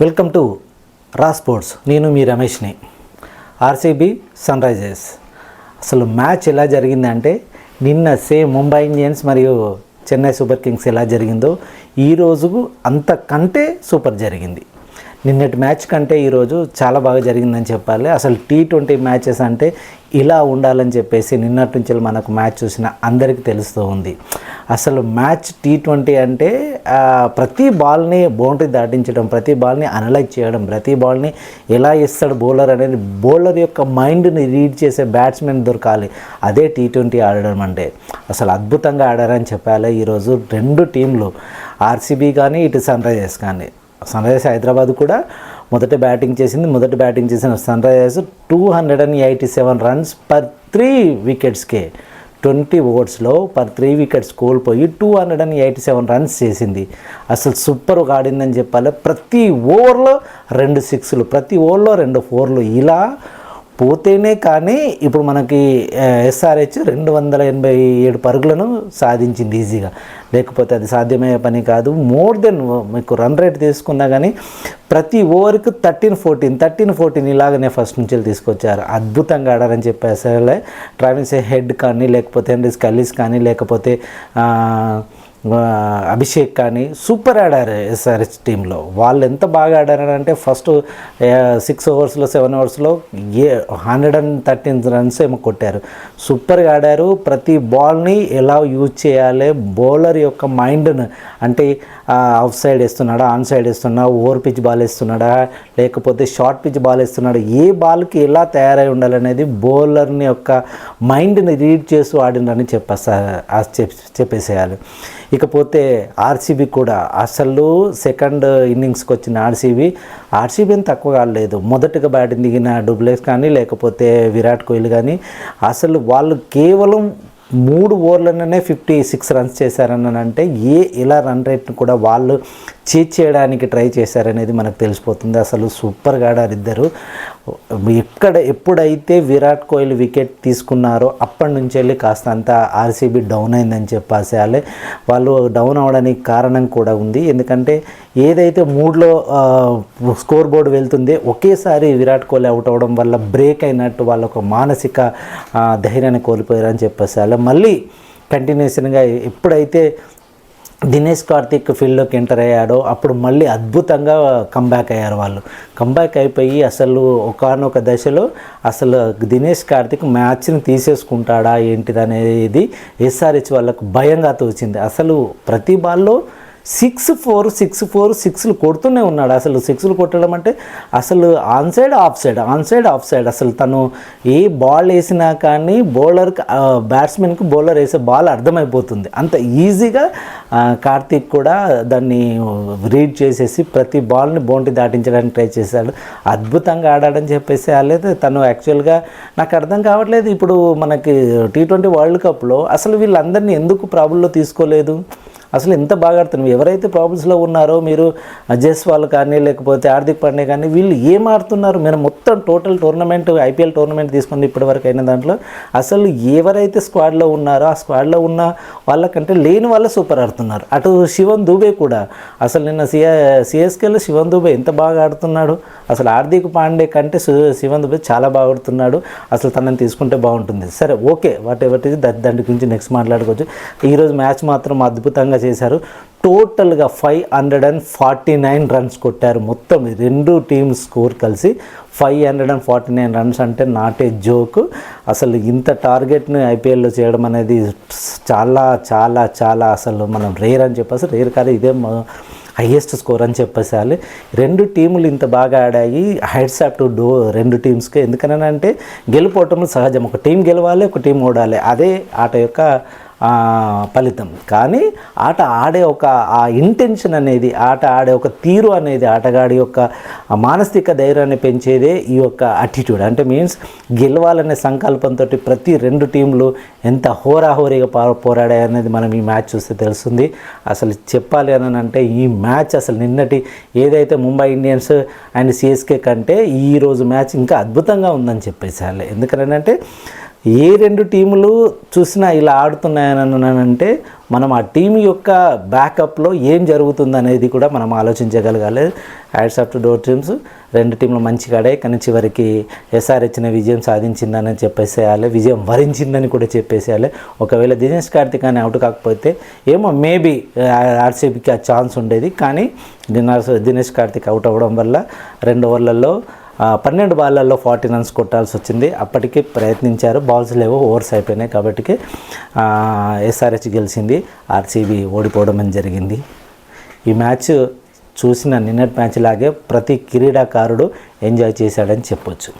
Welcome to రా sports. నేను మీ రమేష్ని. RCB Sunrisers. అసలు మ్యాచ్ ఎలా జరిగిందంటే నిన్న సేమ్ ముంబై ఇండియన్స్ మరియు చెన్నై సూపర్ కింగ్స్ ఎలా జరిగిందో ఈ అంతకంటే సూపర్ జరిగింది. నిన్నటి మ్యాచ్ కంటే ఈరోజు చాలా బాగా జరిగిందని చెప్పాలి. అసలు టీ ట్వంటీ మ్యాచెస్ అంటే ఇలా ఉండాలని చెప్పేసి నిన్నటి నుంచి మనకు మ్యాచ్ చూసిన అందరికీ తెలుస్తూ ఉంది. అసలు మ్యాచ్ టీ ట్వంటీ అంటే ప్రతి బాల్ని బౌండరీ దాటించడం ప్రతి బాల్ని అనలైజ్ చేయడం ప్రతి బాల్ని ఎలా ఇస్తాడు బౌలర్ అనేది బౌలర్ యొక్క మైండ్ని రీడ్ చేసే బ్యాట్స్మెన్ దొరకాలి. అదే టీ ట్వంటీ ఆడడం అంటే. అసలు అద్భుతంగా ఆడారని చెప్పాలి. ఈరోజు రెండు టీంలు ఆర్సీబీ కానీ ఇటు సన్ రైజర్స్ కానీ. సన్ రైజర్స్ హైదరాబాద్ కూడా మొదట బ్యాటింగ్ చేసింది. మొదట బ్యాటింగ్ చేసిన Sunrisers two hundred and eighty seven runs per three వికెట్స్కే twenty ఓవర్స్లో పర్ త్రీ వికెట్స్ కోల్పోయి two hundred and eighty seven runs చేసింది. అసలు సూపర్గా ఆడిందని చెప్పాలి. ప్రతి ఓవర్లో రెండు సిక్స్లు ప్రతి ఓవర్లో రెండు ఫోర్లు ఇలా పోతేనే కానీ ఇప్పుడు మనకి ఎస్ఆర్హెచ్ రెండు వందల ఎనభై ఏడు పరుగులను సాధించింది ఈజీగా. లేకపోతే అది సాధ్యమయ్యే పని కాదు. మోర్ దెన్ మీకు రన్ రేట్ తీసుకున్నా కానీ ప్రతి ఓవర్కి థర్టీన్ ఫోర్టీన్ థర్టీన్ ఫోర్టీన్ ఇలాగనే ఫస్ట్ నుంచి తీసుకొచ్చారు. అద్భుతంగా ఆడారని చెప్పేసరి ట్రావెల్స్ హెడ్ కానీ లేకపోతే హెన్రీస్ కల్లీస్ కానీ లేకపోతే అభిషేక్ కానీ సూపర్ ఆడారు ఎస్ఆర్హెచ్ టీంలో. వాళ్ళు ఎంత బాగా ఆడారంటే ఫస్ట్ సిక్స్ ఓవర్స్లో seven ఓవర్స్లో a hundred and thirteen runs ఏమో కొట్టారు. సూపర్గా ఆడారు. ప్రతి బాల్ని ఎలా యూజ్ చేయాలి బౌలర్ యొక్క మైండ్ను అంటే ఆఫ్ సైడ్ వేస్తున్నాడా ఆన్ సైడ్ వేస్తున్నా ఓవర్ పిచ్ బాల్ వేస్తున్నాడా లేకపోతే షార్ట్ పిచ్ బాల్ వేస్తున్నాడా ఏ బాల్కి ఎలా తయారై ఉండాలనేది బౌలర్ని యొక్క మైండ్ని రీడ్ చేస్తూ ఆడినని చెప్పేస్తా చెప్పేసేయాలి. ఇకపోతే ఆర్సీబీ కూడా అసలు సెకండ్ ఇన్నింగ్స్కి వచ్చిన ఆర్సీబీ ఆర్సీబీ అని తక్కువ కాలేదు మొదటగా బ్యాటింగ్ దిగిన డూబ్లెక్స్ కానీ లేకపోతే విరాట్ కోహ్లీ కానీ అసలు వాళ్ళు కేవలం మూడు ఓవర్లనే ఫిఫ్టీ సిక్స్ రన్స్ చేశారని అంటే ఏ ఇలా రన్ రేట్ని కూడా వాళ్ళు చీట్ చేయడానికి ట్రై చేశారనేది మనకు తెలిసిపోతుంది. అసలు సూపర్గా ఆడారు ఇద్దరు. ఎక్కడ ఎప్పుడైతే విరాట్ కోహ్లీ వికెట్ తీసుకున్నారో అప్పటి నుంచి వెళ్ళి కాస్త అంత ఆర్సీబీ డౌన్ అయిందని చెప్పాలి వాళ్ళు డౌన్ అవడానికి కారణం కూడా ఉంది. ఎందుకంటే ఏదైతే మూడ్లో స్కోర్ బోర్డు వెళ్తుంది ఒకేసారి విరాట్ కోహ్లీ అవుట్ అవ్వడం వల్ల బ్రేక్ అయినట్టు వాళ్ళ ఒక మానసిక ధైర్యాన్ని కోల్పోయారని చెప్పేసి మళ్ళీ కంటిన్యూషన్గా ఎప్పుడైతే దినేష్ కార్తిక్ ఫీల్డ్లోకి ఎంటర్ అయ్యాడో అప్పుడు మళ్ళీ అద్భుతంగా కంబ్యాక్ అయ్యారు వాళ్ళు. కంబ్యాక్ అయిపోయి అసలు ఒకానొక దశలో అసలు దినేష్ కార్తిక్ మ్యాచ్ని తీసేసుకుంటాడా ఏంటిది అనేది ఎస్ఆర్హెచ్ వాళ్ళకు భయంగా తోచింది. అసలు ప్రతి బాల్లో సిక్స్ ఫోర్ సిక్స్ ఫోర్ సిక్స్లు కొడుతూనే ఉన్నాడు. అసలు సిక్స్లు కొట్టడం అంటే అసలు on side off side on side off side. అసలు తను ఏ బాల్ వేసినా కానీ బౌలర్కి బ్యాట్స్మెన్కి బౌలర్ వేసే బాల్ అర్థమైపోతుంది. అంత ఈజీగా కార్తీక్ కూడా దాన్ని రీడ్ చేసేసి ప్రతి బాల్ని బౌండరీ దాటించడానికి ట్రై చేశాడు. అద్భుతంగా ఆడాడని చెప్పేసి లేదు తను యాక్చువల్గా నాకు అర్థం కావట్లేదు. ఇప్పుడు మనకి టీ ట్వంటీ వరల్డ్ కప్లో అసలు వీళ్ళందరినీ ఎందుకు ప్రాబ్లంలో తీసుకోలేదు? అసలు ఎంత బాగా ఆడుతున్నారు. ఎవరైతే ప్రాబ్లమ్స్లో ఉన్నారో మీరు జైస్వాల్ కానీ లేకపోతే హార్దిక్ పాండే కానీ వీళ్ళు ఏం ఆడుతున్నారు? మీరు మొత్తం టోటల్ టోర్నమెంట్ ఐపీఎల్ టోర్నమెంట్ తీసుకుంది ఇప్పటివరకు అయిన దాంట్లో. అసలు ఎవరైతే స్క్వాడ్లో ఉన్నారో ఆ స్క్వాడ్లో ఉన్న వాళ్ళకంటే లేని వాళ్ళు సూపర్ ఆడుతున్నారు. అటు శివన్ దూబే కూడా. అసలు నిన్న సిఏ సిఎస్కేలో శివన్ దూబే ఎంత బాగా ఆడుతున్నాడు? అసలు హార్దిక్ పాండే కంటే శివన్ దుబే చాలా బాగా ఆడుతున్నాడు. అసలు తనని తీసుకుంటే బాగుంటుంది. సరే ఓకే వాట్ ఎవర్ దట్ దాని గురించి నెక్స్ట్ మాట్లాడుకోవచ్చు. ఈరోజు మ్యాచ్ మాత్రం అద్భుతంగా చేశారు. టోటల్గా five hundred and forty nine runs కొట్టారు మొత్తం. రెండు టీమ్ స్కోర్ కలిసి five hundred and forty nine runs అంటే నాట్ ఏ జోక్. అసలు ఇంత టార్గెట్ని ఐపీఎల్లో చేయడం అనేది చాలా చాలా చాలా అసలు మనం రేర్ అని చెప్పేసి రేర్ కాదు ఇదే హయ్యెస్ట్ స్కోర్ అని చెప్పేసాలి. రెండు టీములు ఇంత బాగా ఆడాయి హెడ్స్ అప్ టు డో రెండు టీమ్స్కి. ఎందుకనంటే గెలుపోవటం సహజం. ఒక టీం గెలవాలి ఒక టీం ఓడాలి. అదే ఆట యొక్క ఫలితం. కానీ ఆట ఆడే ఒక ఆ ఇంటెన్షన్ అనేది ఆట ఆడే ఒక తీరు అనేది ఆటగాడి యొక్క మానసిక ధైర్యాన్ని పెంచేదే ఈ యొక్క అటిట్యూడ్ అంటే మీన్స్ గెలవాలనే సంకల్పంతో ప్రతి రెండు టీంలు ఎంత హోరాహోరీగా పోరాడాయి అనేది మనం ఈ మ్యాచ్ చూస్తే తెలుస్తుంది. అసలు చెప్పాలి అని అంటే ఈ మ్యాచ్ అసలు నిన్నటి ఏదైతే ముంబై ఇండియన్స్ అండ్ సిఎస్కే కంటే ఈరోజు మ్యాచ్ ఇంకా అద్భుతంగా ఉందని చెప్పేసి ఎందుకంటే ఏ రెండు టీములు చూసినా ఇలా ఆడుతున్నాయనంటే మనం ఆ టీం యొక్క బ్యాకప్లో ఏం జరుగుతుంది అనేది కూడా మనం ఆలోచించగలగాలి. యాడ్స్ ఆఫ్ టు డోర్ టీమ్స్ రెండు టీంలు మంచిగా ఆడాయి కానీ చివరికి ఎస్ఆర్హెచ్ని విజయం సాధించిందని చెప్పేసేయాలి విజయం వరించిందని కూడా చెప్పేసేయాలి. ఒకవేళ దినేష్ కార్తిక్ అని అవుట్ కాకపోతే ఏమో మేబీ ఆర్సీబీకి ఆ ఛాన్స్ ఉండేది. కానీ దినేష్ దినేష్ కార్తిక్ అవుట్ అవ్వడం వల్ల రెండు ఓవర్లలో పన్నెండు బాళ్ళల్లో ఫార్టీ రన్స్ కొట్టాల్సి వచ్చింది. అప్పటికి ప్రయత్నించారు. బాల్స్ లేవు ఓవర్స్ అయిపోయినాయి కాబట్టి ఎస్ఆర్హెచ్ గెలిచింది. ఆర్సీబీ ఓడిపోవడం అని జరిగింది. ఈ మ్యాచ్ చూసిన నిన్నటి మ్యాచ్ లాగే ప్రతి క్రీడాకారుడు ఎంజాయ్ చేశాడని చెప్పొచ్చు.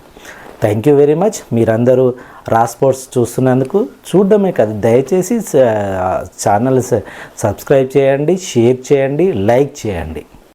థ్యాంక్ యూ వెరీ మచ్ మీరందరూ రా స్పోర్ట్స్ చూస్తున్నందుకు చూడడమే కాదు దయచేసి ఛానల్స్ సబ్స్క్రైబ్ చేయండి షేర్ చేయండి లైక్ చేయండి.